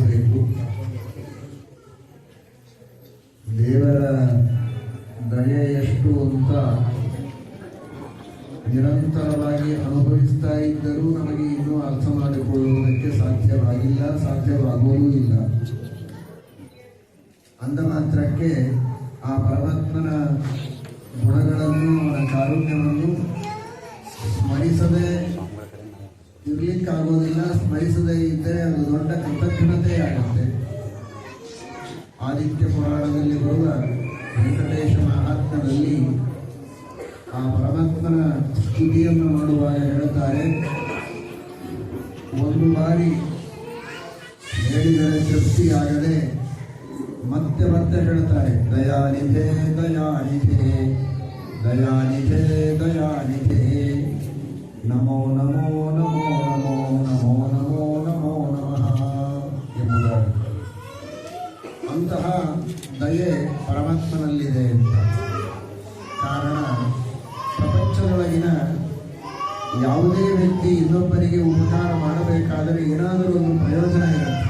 ಮಾಡಬೇಕು ದೇವರ ದಯೆ ಎಷ್ಟು ಅಂತ ನಿರಂತರವಾಗಿ ಅನುಭವಿಸ್ತಾ ಇದ್ದರೂ ನಮಗೆ ಇನ್ನೂ ಅರ್ಥ ಮಾಡಿಕೊಳ್ಳುವುದಕ್ಕೆ ಸಾಧ್ಯವಾಗಿಲ್ಲ, ಸಾಧ್ಯವಾಗುವುದೂ ಇಲ್ಲ. ಅಂದ ಮಾತ್ರಕ್ಕೆ ಆ ಪರಮಾತ್ಮನ ಗುಣಗಳನ್ನು, ಅವನ ಕಾರುಣ್ಯವನ್ನು ಸ್ಮರಿಸದೆ ಇರ್ಲಿಕ್ಕಾಗೋದಿಲ್ಲ ಸ್ಮರಿಸದೇ ಇದ್ದರೆ ಅದು ದೊಡ್ಡ ಕೃತಜ್ಞತೆ ಆಗುತ್ತೆ. ಆದಿತ್ಯ ಪುರಾಣದಲ್ಲಿ ಬರುವ ವೆಂಕಟೇಶ ಮಹಾತ್ಮದಲ್ಲಿ ಆ ಪರಮಾತ್ಮನ ಸ್ತುತಿಯನ್ನು ಮಾಡುವಾಗ ಹೇಳುತ್ತಾರೆ, ಒಂದು ಬಾರಿ ಹೇಳಿದರೆ ತೃಪ್ತಿಯಾಗದೆ ಮತ್ತೆ ಮತ್ತೆ ಹೇಳ್ತಾರೆ ದಯಾನಿಧೆ ದಯಾನಿಧೆ ದಯಾನಿಧೆ ದಯಾನಿಧೆ, ನಮೋ ನಮೋ ನಮೋ ವ್ಯಕ್ತಿ ಇನ್ನೊಬ್ಬರಿಗೆ ಉಪಕಾರ ಮಾಡಬೇಕಾದರೆ ಏನಾದರೂ ಒಂದು ಪ್ರಯೋಜನ ಇರುತ್ತೆ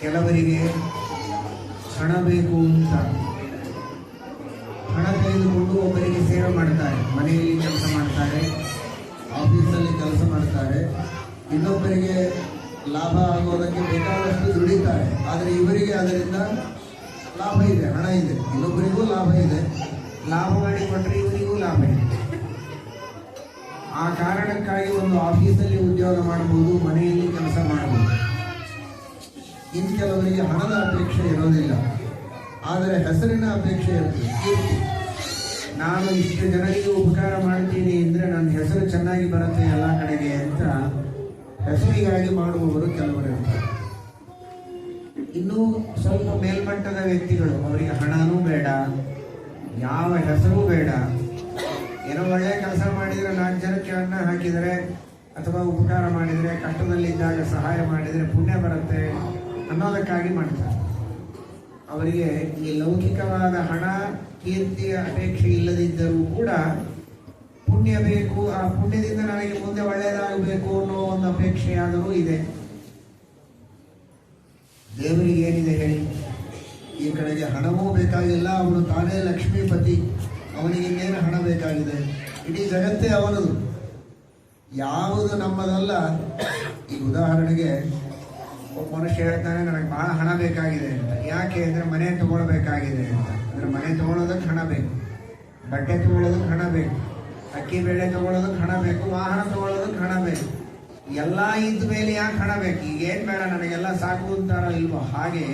ಕೆಲವರಿಗೆ ಹಣ ಬೇಕು ಅಂತ. ಹಣ ತೆಗೆದುಕೊಂಡು ಒಬ್ಬರಿಗೆ ಸೇವೆ ಮಾಡ್ತಾರೆ. ಮನೆಯಲ್ಲಿ ಕೆಲಸ ಮಾಡ್ತಾರೆ, ಆಫೀಸಲ್ಲಿ ಕೆಲಸ ಮಾಡ್ತಾರೆ. ಇನ್ನೊಬ್ಬರಿಗೆ ಲಾಭ ಆಗೋದಕ್ಕೆ ಬೇಕಾದಷ್ಟು ದುಡಿತಾರೆ. ಆದರೆ ಇವರಿಗೆ ಅದರಿಂದ ಲಾಭ ಇದೆ, ಹಣ ಇದೆ. ಇನ್ನೊಬ್ಬರಿಗೂ ಲಾಭ ಇದೆ. ಲಾಭ ಮಾಡಿಕೊಟ್ರೆ ಇವರಿಗೂ ಲಾಭ ಇದೆ. ಆ ಕಾರಣಕ್ಕಾಗಿ ಒಂದು ಆಫೀಸಲ್ಲಿ ಉದ್ಯೋಗ ಮಾಡಬಹುದು, ಮನೆಯಲ್ಲಿ ಕೆಲಸ ಮಾಡಬಹುದು. ಇನ್ನು ಕೆಲವರಿಗೆ ಹಣದ ಅಪೇಕ್ಷೆ ಇರೋದಿಲ್ಲ. ಆದರೆ ಹೆಸರಿನ ಅಪೇಕ್ಷೆ ಇರ್ತದೆ ನಾನು ಇಷ್ಟು ಜನರಿಗೆ ಉಪಕಾರ ಮಾಡ್ತೀನಿ ಅಂದರೆ ನನ್ನ ಹೆಸರು ಚೆನ್ನಾಗಿ ಬರುತ್ತೆ ಎಲ್ಲ ಕಡೆಗೆ ಅಂತ ಹೆಸರಿಗಾಗಿ ಮಾಡುವವರು ಕೆಲವರು ಇರ್ತಾರೆ. ಇನ್ನೂ ಸ್ವಲ್ಪ ಮೇಲ್ಮಟ್ಟದ ವ್ಯಕ್ತಿಗಳು, ಅವರಿಗೆ ಹಣನೂ ಬೇಡ, ಯಾವ ಹೆಸರೂ ಬೇಡ. ಏನೋ ಒಳ್ಳೆಯ ಕೆಲಸ ಮಾಡಿದರೆ ನಾಲ್ಕು ಜನಕ್ಕೆ ಅನ್ನ ಹಾಕಿದರೆ ಅಥವಾ ಉಪಕಾರ ಮಾಡಿದರೆ ಕಷ್ಟದಲ್ಲಿದ್ದಾಗ ಸಹಾಯ ಮಾಡಿದರೆ ಪುಣ್ಯ ಬರುತ್ತೆ ಅನ್ನೋದಕ್ಕಾಗಿ ಮಾಡ್ತಾರೆ. ಅವರಿಗೆ ಈ ಲೌಕಿಕವಾದ ಹಣ, ಕೀರ್ತಿಯ ಅಪೇಕ್ಷೆ ಇಲ್ಲದಿದ್ದರೂ ಕೂಡ ಪುಣ್ಯ ಬೇಕು, ಆ ಪುಣ್ಯದಿಂದ ನನಗೆ ಮುಂದೆ ಒಳ್ಳೆಯದಾಗಬೇಕು ಅನ್ನೋ ಒಂದು ಅಪೇಕ್ಷೆಯಾದರೂ ಇದೆ. ದೇವರಿಗೆ ಏನಿದೆ ಹೇಳಿ? ಈ ಕಡೆಗೆ ಹಣವೂ ಬೇಕಾಗಿಲ್ಲ, ಅವನು ತಾನೇ ಲಕ್ಷ್ಮೀಪತಿ. ಅವನಿಗೆ ಇನ್ನೇನು ಹಣ ಬೇಕಾಗಿದೆ? ಇಡೀ ಜಗತ್ತೇ ಅವನದು ಯಾವುದು ನಮ್ಮದಲ್ಲ. ಈಗ ಉದಾಹರಣೆಗೆ ಒಬ್ಬ ಮನುಷ್ಯ ಹೇಳ್ತಾನೆ, ನನಗೆ ಬಹಳ ಹಣ ಬೇಕಾಗಿದೆ ಅಂತ. ಯಾಕೆ ಅಂದರೆ ಮನೆ ತಗೊಳ್ಬೇಕಾಗಿದೆ ಅಂತ. ಅಂದರೆ ಮನೆ ತಗೊಳೋದಕ್ಕೆ ಹಣ ಬೇಕು. ಬಟ್ಟೆ ತಗೊಳ್ಳೋದಕ್ಕೆ ಹಣ ಬೇಕು. ಅಕ್ಕಿ ಬೇಳೆ ತಗೊಳ್ಳೋದಕ್ಕೆ ಹಣ ಬೇಕು. ವಾಹನ ತಗೊಳ್ಳೋದಕ್ಕೆ ಹಣ ಬೇಕು. ಎಲ್ಲ ಇದ್ದ ಮೇಲೆ ಯಾಕೆ ಹಣ ಬೇಕು? ಈಗೇನು ಬೇಡ, ನನಗೆಲ್ಲ ಸಾಕು ಅಂತಾರೋ ಇಲ್ವೋ ಹಾಗೆ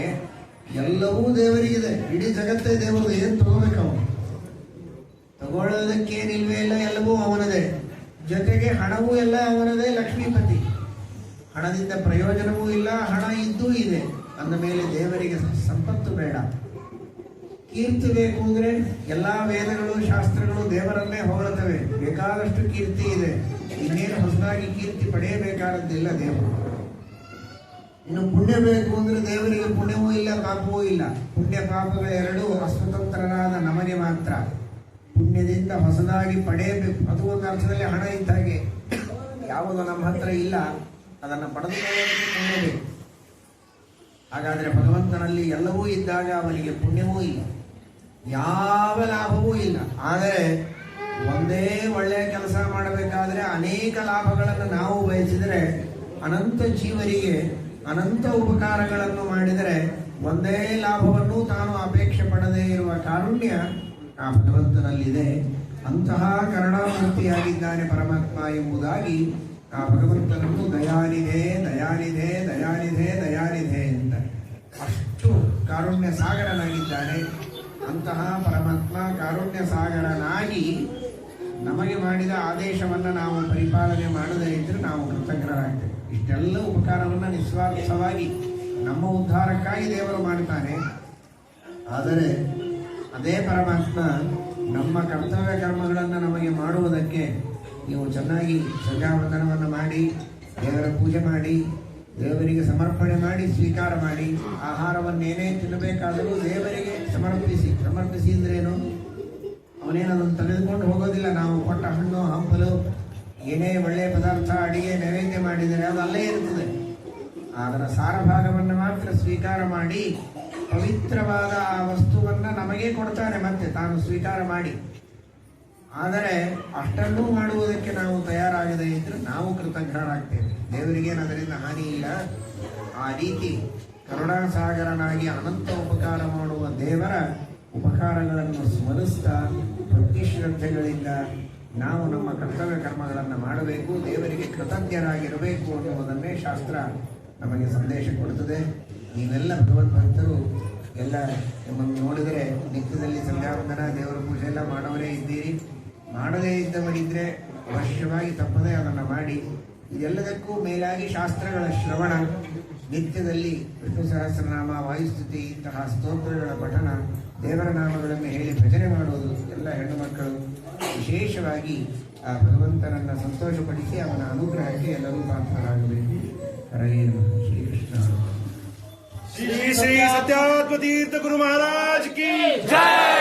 ಎಲ್ಲವೂ ದೇವರಿಗಿದೆ. ಇಡೀ ಜಗತ್ತೇ ದೇವರು. ಏನು ತಗೋಬೇಕು ಅವನು? ತಗೊಳ್ಳೋದಕ್ಕೇನಿಲ್ವೇ ಇಲ್ಲ ಎಲ್ಲವೂ ಅವನದೇ. ಜೊತೆಗೆ ಹಣವೂ ಎಲ್ಲ ಅವನದೇ ಲಕ್ಷ್ಮೀಪತಿ ಹಣದಿಂದ ಪ್ರಯೋಜನವೂ ಇಲ್ಲ, ಹಣ ಇದ್ದೂ ಇದೆ. ಅಂದ ಮೇಲೆ ದೇವರಿಗೆ ಸಂಪತ್ತು ಬೇಡ. ಕೀರ್ತಿ ಬೇಕು ಅಂದ್ರೆ ಎಲ್ಲಾ ವೇದಗಳು, ಶಾಸ್ತ್ರಗಳು ದೇವರನ್ನೇ ಹೋಗುತ್ತವೆ ಬೇಕಾದಷ್ಟು ಕೀರ್ತಿ ಇದೆ. ಇನ್ನೇನು ಹೊಸದಾಗಿ ಕೀರ್ತಿ ಪಡೆಯಬೇಕಾದದ್ದಿಲ್ಲ ದೇವರು. ಇನ್ನು ಪುಣ್ಯ ಬೇಕು ಅಂದ್ರೆ ದೇವರಿಗೆ ಪುಣ್ಯವೂ ಇಲ್ಲ, ಪಾಪವೂ ಇಲ್ಲ. ಪುಣ್ಯ ಪಾಪಗಳೆರಡೂ ಅಸ್ವತಂತ್ರನಾದ ನಮಗೆ ಮಾತ್ರ. ಪುಣ್ಯದಿಂದ ಹೊಸದಾಗಿ ಪಡೆಯಬೇಕು. ಅದು ಒಂದು ಅರ್ಥದಲ್ಲಿ ಹಣ ಇದ್ದಾಗೆ ಯಾವುದು ನಮ್ಮ ಹತ್ರ ಇಲ್ಲ. ಅದನ್ನು ಪಡೆದುಕೊಳ್ಳಬೇಕು ಹಾಗಾದ್ರೆ ಭಗವಂತನಲ್ಲಿ ಎಲ್ಲವೂ ಇದ್ದಾಗ ಅವನಿಗೆ ಪುಣ್ಯವೂ ಇಲ್ಲ. ಯಾವ ಲಾಭವೂ ಇಲ್ಲ. ಆದರೆ ಒಂದೇ ಒಳ್ಳೆಯ ಕೆಲಸ ಮಾಡಬೇಕಾದ್ರೆ ಅನೇಕ ಲಾಭಗಳನ್ನು ನಾವು ಬಯಸಿದರೆ ಅನಂತ ಜೀವರಿಗೆ ಅನಂತ ಉಪಕಾರಗಳನ್ನು ಮಾಡಿದರೆ ಒಂದೇ ಲಾಭವನ್ನು ತಾನು ಅಪೇಕ್ಷೆ ಪಡದೇ ಇರುವ ಕಾರುಣ್ಯ ಆ ಭಗವಂತನಲ್ಲಿದೆ. ಅಂತಹ ಕರುಣಾಮೂರ್ತಿಯಾಗಿದ್ದಾನೆ ಪರಮಾತ್ಮ ಎಂಬುದಾಗಿ ಆ ಭಗವಂತನನ್ನು ದಯಾನಿಧೆ ದಯಾನಿಧೆ ದಯಾನಿಧೆ ದಯಾನಿಧೆ ಅಂತ ಅಷ್ಟು ಕಾರುಣ್ಯ ಸಾಗರನಾಗಿದ್ದಾನೆ. ಅಂತಹ ಪರಮಾತ್ಮ ಕಾರುಣ್ಯ ಸಾಗರನಾಗಿ ನಮಗೆ ಮಾಡಿದ ಆದೇಶವನ್ನು ನಾವು ಪರಿಪಾಲನೆ ಮಾಡದೇ ಇದ್ದರೆ ನಾವು ಕೃತಜ್ಞರಾಗ್ತೇವೆ. ಇಷ್ಟೆಲ್ಲ ಉಪಕಾರವನ್ನು ನಿಸ್ವಾರ್ಥವಾಗಿ ನಮ್ಮ ಉದ್ಧಾರಕ್ಕಾಗಿ ದೇವರು ಮಾಡ್ತಾನೆ ಆದರೆ ಅದೇ ಪರಮಾತ್ಮ ನಮ್ಮ ಕರ್ತವ್ಯ ಕರ್ಮಗಳನ್ನು ನಮಗೆ ಮಾಡುವುದಕ್ಕೆ ನೀವು ಚೆನ್ನಾಗಿ ಸಂಧ್ಯಾವಂದನವನ್ನು ಮಾಡಿ, ದೇವರ ಪೂಜೆ ಮಾಡಿ, ದೇವರಿಗೆ ಸಮರ್ಪಣೆ ಮಾಡಿ, ಸ್ವೀಕಾರ ಮಾಡಿ, ಆಹಾರವನ್ನೇನೇ ತಿನ್ನಬೇಕಾದರೂ ದೇವರಿಗೆ ಸಮರ್ಪಿಸಿ. ಸಮರ್ಪಿಸಿ ಅಂದ್ರೇನು ಅವನೇನು ಅದನ್ನು ತೆಗೆದುಕೊಂಡು ಹೋಗೋದಿಲ್ಲ. ನಾವು ಕೊಟ್ಟ ಹಣ್ಣು, ಹಂಪಲು, ಏನೇ ಒಳ್ಳೆಯ ಪದಾರ್ಥ, ಅಡಿಗೆ, ನೈವೇದ್ಯ ಮಾಡಿದರೆ ಅದು ಅಲ್ಲೇ ಇರ್ತದೆ. ಅದರ ಸಾರಭಾಗವನ್ನು ಮಾತ್ರ ಸ್ವೀಕಾರ ಮಾಡಿ ಪವಿತ್ರವಾದ ಆ ವಸ್ತುವನ್ನು ನಮಗೆ ಕೊಡ್ತಾರೆ ಮತ್ತೆ ತಾನು ಸ್ವೀಕಾರ ಮಾಡಿ. ಆದರೆ ಅಷ್ಟನ್ನೂ ಮಾಡುವುದಕ್ಕೆ ನಾವು ತಯಾರಾಗದೆ ಇದ್ರೆ ನಾವು ಕೃತಜ್ಞರಾಗ್ತೇವೆ. ದೇವರಿಗೇನು ಅದರಿಂದ ಹಾನಿ ಇಲ್ಲ. ಆ ರೀತಿ ಕರುಣಾಸಾಗರನಾಗಿ ಅನಂತ ಉಪಕಾರ ಮಾಡುವ ದೇವರ ಉಪಕಾರಗಳನ್ನು ಸ್ಮರಿಸ್ತಾ ಭಕ್ತಿ ಶ್ರದ್ಧೆಗಳಿಂದ ನಾವು ನಮ್ಮ ಕರ್ತವ್ಯ ಕರ್ಮಗಳನ್ನು ಮಾಡಬೇಕು, ದೇವರಿಗೆ ಕೃತಜ್ಞರಾಗಿರಬೇಕು ಅನ್ನುವುದನ್ನೇ ಶಾಸ್ತ್ರ ನಮಗೆ ಸಂದೇಶ ಕೊಡುತ್ತದೆ ನೀವೆಲ್ಲ ಭಗವದ್ಭಕ್ತರು ಎಲ್ಲ ನಿಮ್ಮನ್ನು ನೋಡಿದರೆ ನಿತ್ಯದಲ್ಲಿ ಸಂಧ್ಯಾವಂದನ ದೇವರ ಪೂಜೆ ಎಲ್ಲ ಮಾಡೋರೇ ಇದ್ದೀರಿ. ಮಾಡದೇ ಮಾಡಿದ್ರೆ ಅವಶ್ಯವಾಗಿ ತಪ್ಪದೇ ಅದನ್ನು ಮಾಡಿ. ಇದೆಲ್ಲದಕ್ಕೂ ಮೇಲಾಗಿ ಶಾಸ್ತ್ರಗಳ ಶ್ರವಣ, ನಿತ್ಯದಲ್ಲಿ ವಿಷ್ಣು ಸಹಸ್ರನಾಮ, ವಾಯುಸ್ತುತಿ, ಇಂತಹ ಸ್ತೋತ್ರಗಳ ಪಠಣ, ದೇವರ ನಾಮಗಳನ್ನು ಹೇಳಿ ಭಜನೆ ಮಾಡುವುದು ಎಲ್ಲ ಹೆಣ್ಣು ಮಕ್ಕಳು ವಿಶೇಷವಾಗಿ ಆ ಭಗವಂತನನ್ನು ಸಂತೋಷಪಡಿಸಿ ಅವನ ಅನುಗ್ರಹಕ್ಕೆ ಎಲ್ಲರೂ ಪಾತ್ರರಾಗಬೇಕು. ಹರೇ ಶ್ರೀಕೃಷ್ಣ. श्री श्री सत्यात्म तीर्थ गुरु महाराज की जय।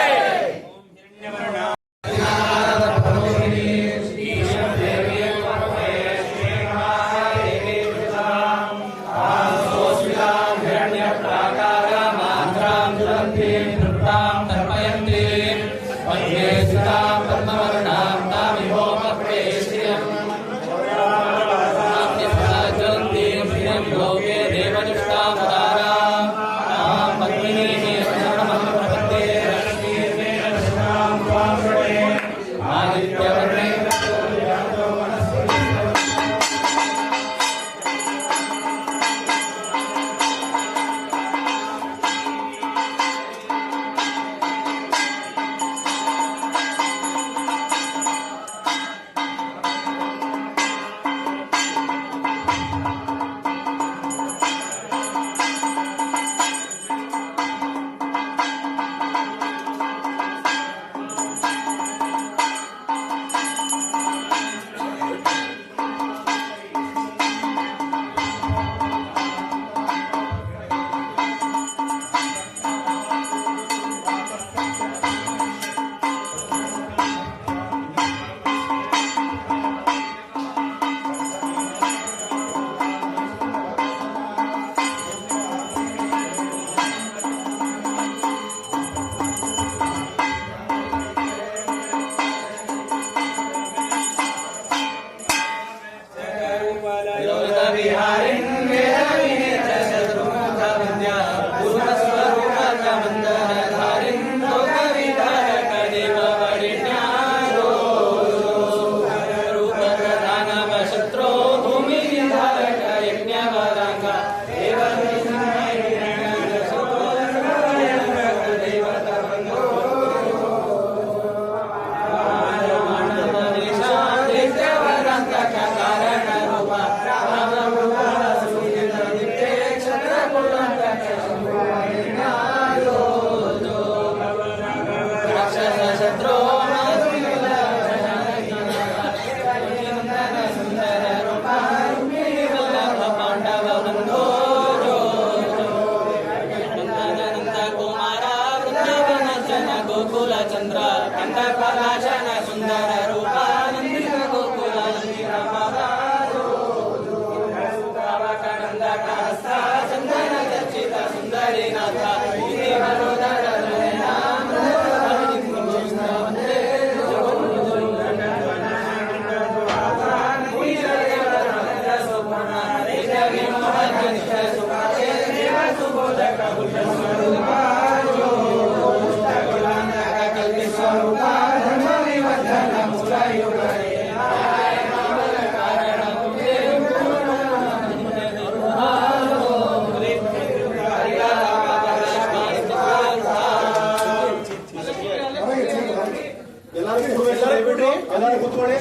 ಎಲ್ಲರೂ ಕೂತ್ಕೊಳ್ಳಿ.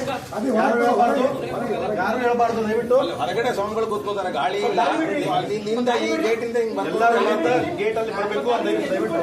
ಯಾರು ಹೇಳಬಾರ್ದು? ಯಾರು ಹೇಳ್ಬಾರ್ದು ದಯವಿಟ್ಟು? ಹೊರಗಡೆ ಸ್ವಾಮಿಗಳು ಕೂತ್ಕೋತಾರೆ. ಗಾಳಿ ಇಲ್ಲಿಂದ ಈ ಗೇಟ್ ಇಂದ ಹಿಂಗ್ ಬರ್ತಾರೆ ಗೇಟ್ ಅಲ್ಲಿ ಬರಬೇಕು ಅಂತ ದಯವಿಟ್ಟು.